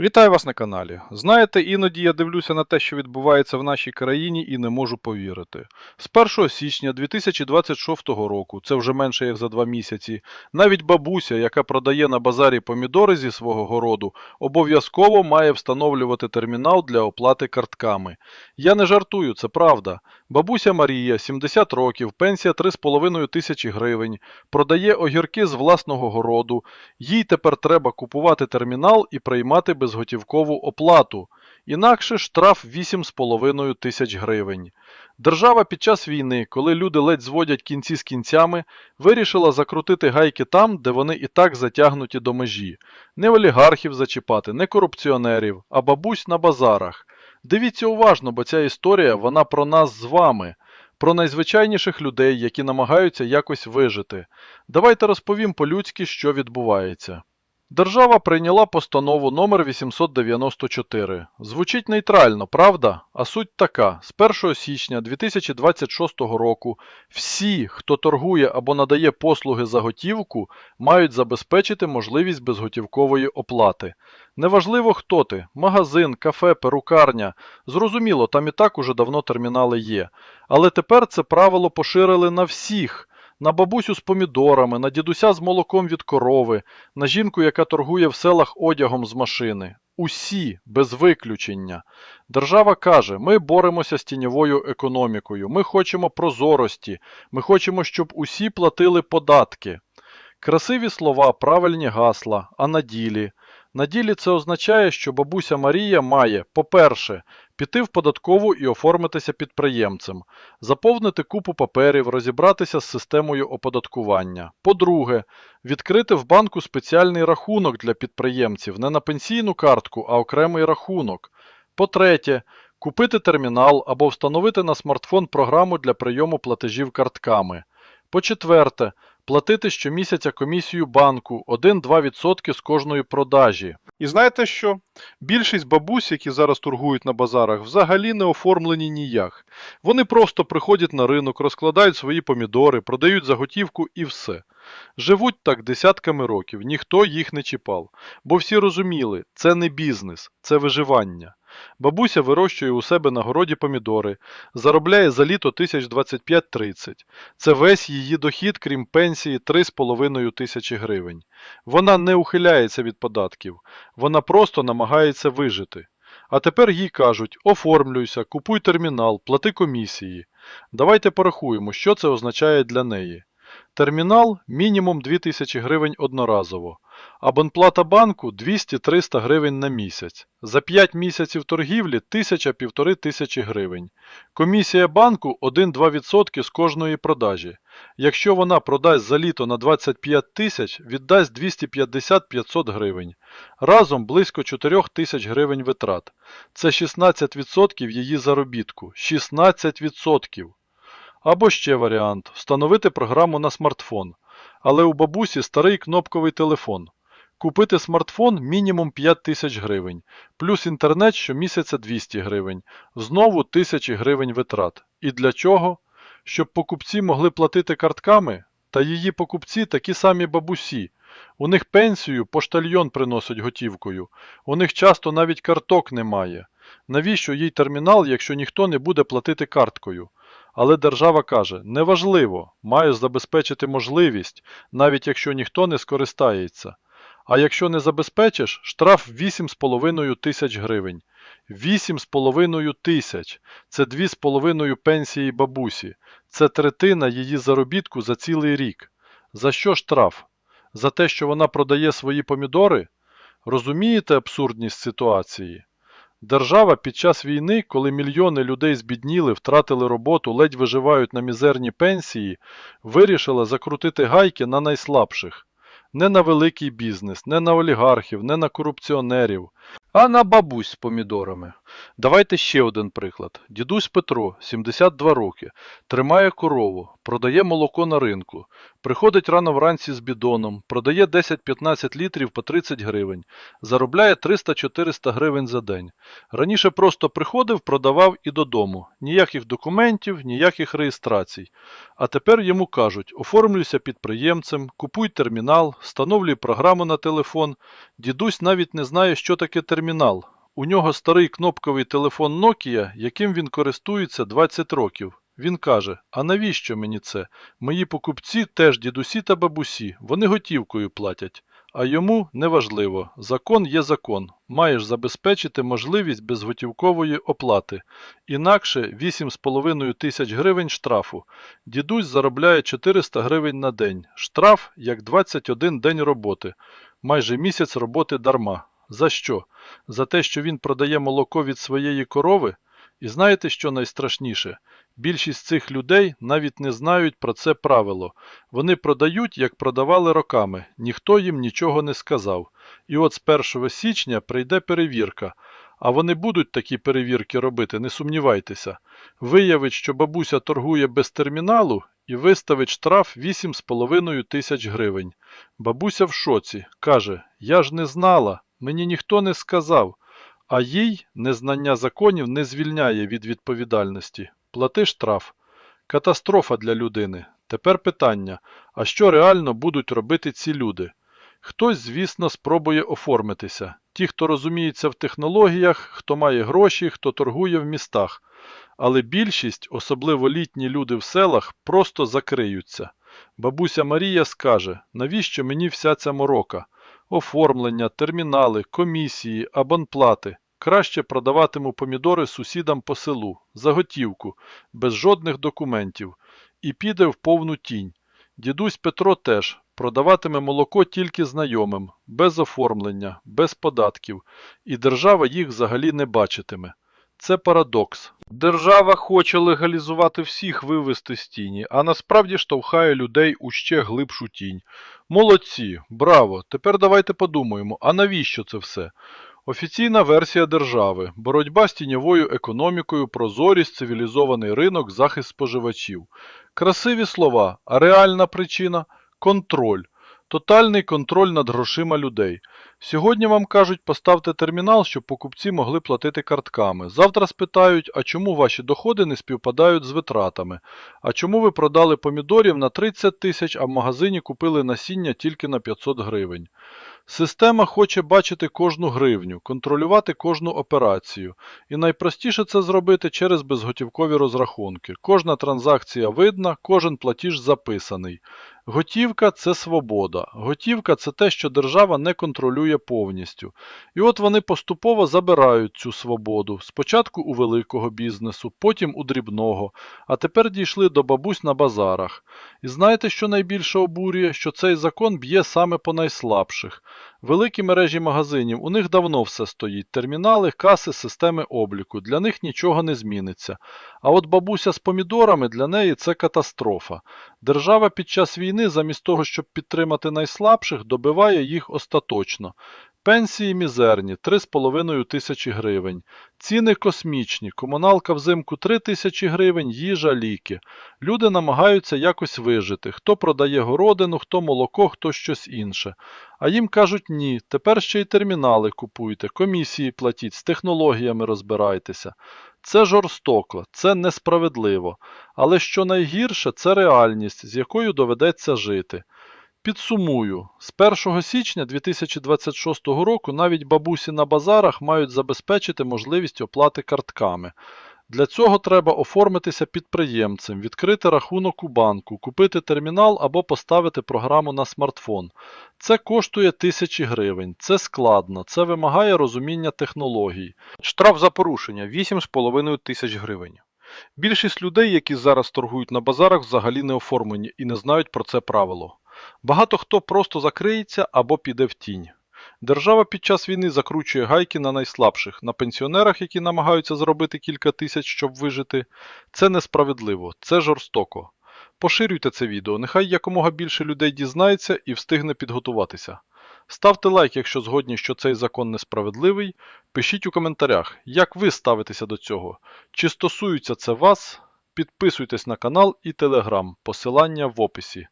Вітаю вас на каналі. Знаєте, іноді я дивлюся на те, що відбувається в нашій країні, і не можу повірити. З 1 січня 2026 року, це вже менше як за два місяці, навіть бабуся, яка продає на базарі помідори зі свого городу, обов'язково має встановлювати термінал для оплати картками. Я не жартую, це правда. Бабуся Марія, 70 років, пенсія 3,5 тисячі гривень, продає огірки з власного городу, їй тепер треба купувати термінал і приймати безготівкову оплату, інакше штраф 8,5 тисяч гривень. Держава під час війни, коли люди ледь зводять кінці з кінцями, вирішила закрутити гайки там, де вони і так затягнуті до межі. Не олігархів зачіпати, не корупціонерів, а бабусь на базарах. Дивіться уважно, бо ця історія вона про нас з вами, про найзвичайніших людей, які намагаються якось вижити. Давайте розповім по-людськи, що відбувається. Держава прийняла постанову номер 894. Звучить нейтрально, правда? А суть така: з 1 січня 2026 року всі, хто торгує або надає послуги за готівку, мають забезпечити можливість безготівкової оплати. Неважливо, хто ти магазин, кафе, перукарня. Зрозуміло, там і так уже давно термінали є. Але тепер це правило поширили на всіх. На бабусю з помідорами, на дідуся з молоком від корови, на жінку, яка торгує в селах одягом з машини. Усі, без виключення. Держава каже, ми боремося з тіньовою економікою, ми хочемо прозорості, ми хочемо, щоб усі платили податки. Красиві слова, правильні гасла, а на ділі? На ділі це означає, що бабуся Марія має, по-перше, піти в податкову і оформитися підприємцем, заповнити купу паперів, розібратися з системою оподаткування. По-друге, відкрити в банку спеціальний рахунок для підприємців, не на пенсійну картку, а окремий рахунок. По-третє, купити термінал або встановити на смартфон програму для прийому платежів картками. По-четверте, платити щомісяця комісію банку 1-2% з кожної продажі. І знаєте що? Більшість бабусь, які зараз торгують на базарах, взагалі не оформлені ніяк. Вони просто приходять на ринок, розкладають свої помідори, продають заготівку і все. Живуть так десятками років, ніхто їх не чіпав, бо всі розуміли, це не бізнес, це виживання. Бабуся вирощує у себе на городі помідори, заробляє за літо 1025-30. Це весь її дохід, крім пенсії, 3,5 тисячі гривень. Вона не ухиляється від податків, вона просто намагається вижити. А тепер їй кажуть: оформлюйся, купуй термінал, плати комісії. Давайте порахуємо, що це означає для неї. Термінал мінімум 2000 гривень одноразово. Абонплата банку 200-300 гривень на місяць. За 5 місяців торгівлі 1000-1500 тисячі гривень. Комісія банку 1-2% з кожної продажі. Якщо вона продасть за літо на 25 тисяч, віддасть 250-500 гривень. Разом близько 4 тисяч гривень витрат. Це 16% її заробітку. 16%! Або ще варіант встановити програму на смартфон. Але у бабусі старий кнопковий телефон. Купити смартфон мінімум 5 тисяч гривень, плюс інтернет щомісяця 200 гривень, знову тисячі гривень витрат. І для чого? Щоб покупці могли платити картками? Та її покупці такі самі бабусі. У них пенсію поштальйон приносить готівкою, у них часто навіть карток немає. Навіщо їй термінал, якщо ніхто не буде платити карткою? Але держава каже, неважливо, маю забезпечити можливість, навіть якщо ніхто не скористається. А якщо не забезпечиш, штраф 8,5 тисяч гривень. 8,5 тисяч. Це 2,5 пенсії бабусі. Це третина її заробітку за цілий рік. За що штраф? За те, що вона продає свої помідори? Розумієте абсурдність ситуації? Держава під час війни, коли мільйони людей збідніли, втратили роботу, ледь виживають на мізерні пенсії, вирішила закрутити гайки на найслабших. Не на великий бізнес, не на олігархів, не на корупціонерів, а на бабусь з помідорами. Давайте ще один приклад. Дідусь Петро, 72 роки, тримає корову, продає молоко на ринку, приходить рано вранці з бідоном, продає 10-15 літрів по 30 гривень, заробляє 300-400 гривень за день. Раніше просто приходив, продавав і додому. Ніяких документів, ніяких реєстрацій. А тепер йому кажуть, оформлюйся підприємцем, купуй термінал, встановлюй програму на телефон. Дідусь навіть не знає, що таке таке термінал. У нього старий кнопковий телефон Nokia, яким він користується 20 років. Він каже: А навіщо мені це? Мої покупці теж дідусі та бабусі, вони готівкою платять. А йому неважливо. Закон є закон. Маєш забезпечити можливість безготівкової оплати. Інакше 8,5 тисяч гривень штрафу. Дідусь заробляє 400 гривень на день. Штраф як 21 день роботи. Майже місяць роботи дарма. За що? За те, що він продає молоко від своєї корови? І знаєте, що найстрашніше? Більшість цих людей навіть не знають про це правило. Вони продають, як продавали роками, ніхто їм нічого не сказав. І от з 1 січня прийде перевірка. А вони будуть такі перевірки робити, не сумнівайтеся. Виявить, що бабуся торгує без терміналу і виставить штраф 8,5 тисяч гривень. Бабуся в шоці, каже, я ж не знала, мені ніхто не сказав. А їй незнання законів не звільняє від відповідальності. Плати штраф. Катастрофа для людини. Тепер питання: а що реально будуть робити ці люди? Хтось, звісно, спробує оформитися. Ті, хто розуміється в технологіях, хто має гроші, хто торгує в містах. Але більшість, особливо літні люди в селах, просто закриються. Бабуся Марія скаже, навіщо мені вся ця морока? Оформлення, термінали, комісії, абонплати. Краще продаватиму помідори сусідам по селу, за готівку, без жодних документів, і піде в повну тінь. Дідусь Петро теж продаватиме молоко тільки знайомим, без оформлення, без податків, і держава їх взагалі не бачитиме. Це парадокс. Держава хоче легалізувати всіх вивести з тіні, а насправді штовхає людей у ще глибшу тінь. Молодці, браво! Тепер давайте подумаємо, а навіщо це все? Офіційна версія держави, боротьба з тіньовою економікою, прозорість, цивілізований ринок, захист споживачів. Красиві слова, а реальна причина контроль. Тотальний контроль над грошима людей. Сьогодні вам кажуть, поставте термінал, щоб покупці могли платити картками. Завтра спитають, а чому ваші доходи не співпадають з витратами? А чому ви продали помідорів на 30 тисяч, а в магазині купили насіння тільки на 500 гривень? Система хоче бачити кожну гривню, контролювати кожну операцію. І найпростіше це зробити через безготівкові розрахунки. Кожна транзакція видна, кожен платіж записаний. Готівка це свобода. Готівка це те, що держава не контролює повністю. І от вони поступово забирають цю свободу. Спочатку у великого бізнесу, потім у дрібного, а тепер дійшли до бабусь на базарах. І знаєте, що найбільше обурює? Що цей закон б'є саме по найслабших. Великі мережі магазинів, у них давно все стоїть. Термінали, каси, системи обліку. Для них нічого не зміниться. А от бабуся з помідорами для неї це катастрофа. Держава під час війни, замість того, щоб підтримати найслабших, добиває їх остаточно. Пенсії мізерні 3,5 тисячі гривень. Ціни космічні, комуналка взимку 3 тисячі гривень, їжа, ліки. Люди намагаються якось вижити. Хто продає городину, хто молоко, хто щось інше. А їм кажуть ні, тепер ще й термінали купуйте, комісії платіть, з технологіями розбирайтеся. Це жорстоко, це несправедливо. Але що найгірше, це реальність, з якою доведеться жити. Підсумую, з 1 січня 2026 року навіть бабусі на базарах мають забезпечити можливість оплати картками. Для цього треба оформитися підприємцем, відкрити рахунок у банку, купити термінал або поставити програму на смартфон. Це коштує тисячі гривень, це складно, це вимагає розуміння технологій. Штраф за порушення 8,5 тисяч гривень. Більшість людей, які зараз торгують на базарах, взагалі не оформлені і не знають про це правило. Багато хто просто закриється або піде в тінь. Держава під час війни закручує гайки на найслабших, на пенсіонерах, які намагаються зробити кілька тисяч, щоб вижити. Це несправедливо, це жорстоко. Поширюйте це відео, нехай якомога більше людей дізнається і встигне підготуватися. Ставте лайк, якщо згодні, що цей закон несправедливий. Пишіть у коментарях, як ви ставитеся до цього. Чи стосується це вас? Підписуйтесь на канал і телеграм, посилання в описі.